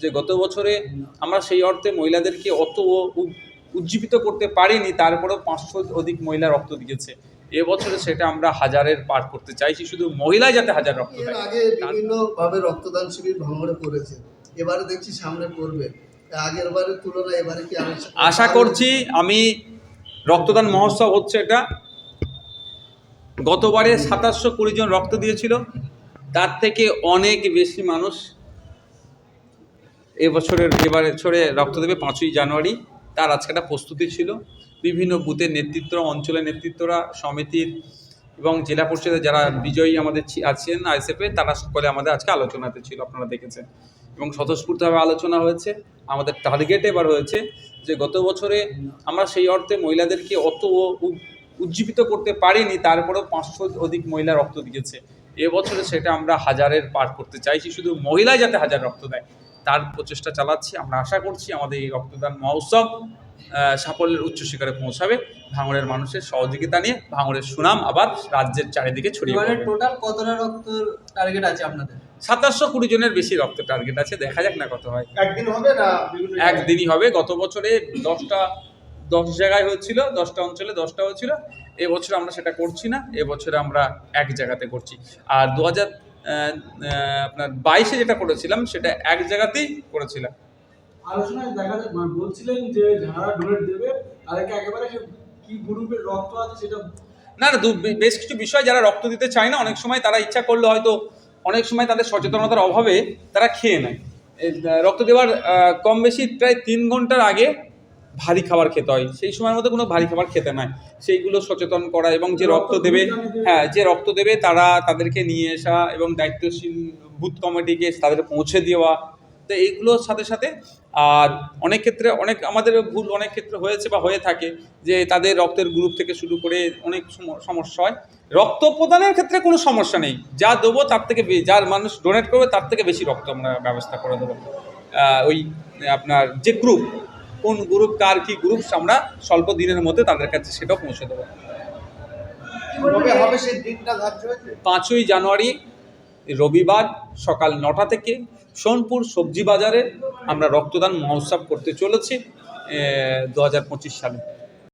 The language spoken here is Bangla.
যে গত বছরে আমরা সেই অর্থে মহিলাদেরকে অত উজ্জীবিত করতে পারিনি তারপরেও পাঁচশো অধিক মহিলা রক্ত দিয়েছে। এবছরে সেটা আমরা হাজারের পার করতে চাইছি শুধু মহিলাই যাতে হাজার রক্ত দেয়। আগে বিভিন্ন ভাবে রক্তদান শিবির ভাঙড়ে করেছে এবারে দেখছি সামনে করবে আগের বারের তুলনায় এবারে কি আশা করছি আমি রক্তদান মহোৎসব হচ্ছে এটা। গতবারে সাতাশশো কুড়ি জন রক্ত দিয়েছিল। তার থেকে অনেক বেশি মানুষ এবছরের এবারে ছড়ে রক্ত দেবে পাঁচই জানুয়ারি। তার আজকে একটা প্রস্তুতি ছিল। বিভিন্ন বুথের নেতৃত্ব, অঞ্চলের নেতৃত্বরা, সমিতির এবং জেলা পরিষদের যারা বিজয়ী আমাদের আছেন আইএসএফে তারা সকলে আমাদের আজকে আলোচনাতে ছিল, আপনারা দেখেছেন। এবং স্বতঃস্ফূর্তভাবে আলোচনা হয়েছে। আমাদের টার্গেট এবার হয়েছে যে গত বছরে আমরা সেই অর্থে মহিলাদেরকে অত উজ্জীবিত করতে পারিনি, তারপরেও পাঁচশো অধিক মহিলা রক্ত দিয়েছে। এবছরে সেটা আমরা হাজারের পার করতে চাইছি, শুধু মহিলাই যাতে হাজার রক্ত দেয়। তার প্রচেষ্টা চালাচ্ছি। আমরা আশা করছি আমাদের এই রক্তদান মহোৎসব সাফল্যের উচ্চ শিখরে পৌঁছাবে। ভাঙড়ের মানুষের সহযোগিতা নিয়ে ভাঙড়ের সুনাম আবার রাজ্যের চারিদিকে ছড়িয়ে পড়বে। টোটাল কতটা রক্ত টার্গেট আছে আপনাদের? সাতাশশো কুড়ি জনের বেশি রক্ত টার্গেট আছে। দেখা যাক না কত হয়। একদিন হবে না একদিনই হবে। গত বছরে দশটা দশ জায়গায় হচ্ছিল দশটা অঞ্চলে দশটা হচ্ছিল। এবছর আমরা সেটা করছি না। এবছরে আমরা এক জায়গাতে করছি। আর দু হাজার আপনার বাইশে যেটা করেছিলাম সেটা এক জায়গাতেই করেছিলাম। আলোচনায় দেখা মানে বলছিলেন যে যারা ডোনেট দেবে তাদেরকে একেবারে কি গ্রুপের রক্ত আছে সেটা না না বেশ কিছু বিষয় যারা রক্ত দিতে চায় না অনেক সময় তারা ইচ্ছা করলে হয়তো অনেক সময় তাদের সচেতনতার অভাবে তারা খেয়ে নেয়। রক্ত দেওয়ার কম বেশি প্রায় তিন ঘণ্টার আগে ভারী খাবার খেতে হয়। সেই সময়ের মধ্যে কোনো ভারী খাবার খেতে নয় সেইগুলো সচেতন করা এবং যে রক্ত দেবে হ্যাঁ যে রক্ত দেবে তারা তাদেরকে নিয়ে আসা এবং দায়িত্বশীল বুথ কমিটিকে তাদের পৌঁছে দেওয়া। তো এইগুলোর সাথে সাথে আর অনেক ক্ষেত্রে অনেক আমাদের ভুল অনেক ক্ষেত্রে হয়েছে বা হয়ে থাকে যে তাদের রক্তের গ্রুপ থেকে শুরু করে অনেক সম- সমস্যা হয়। রক্ত প্রদানের ক্ষেত্রে কোনো সমস্যা নেই। যা দেবো তার থেকে যার মানুষ ডোনেট করবে তার থেকে বেশি রক্ত আমরা ব্যবস্থা করে দেবো। ওই আপনার যে গ্রুপ কোন গ্রুপ কার কি গ্রুপ আমরা স্বল্প দিনের মধ্যে তাদের কাছে সেটা পৌঁছে দেবো। পাঁচই জানুয়ারি রবিবার সকাল নটা থেকে সোনপুর সবজি বাজারে আমরা রক্তদান মহোৎসব করতে চলেছি দু হাজার পঁচিশ সালে।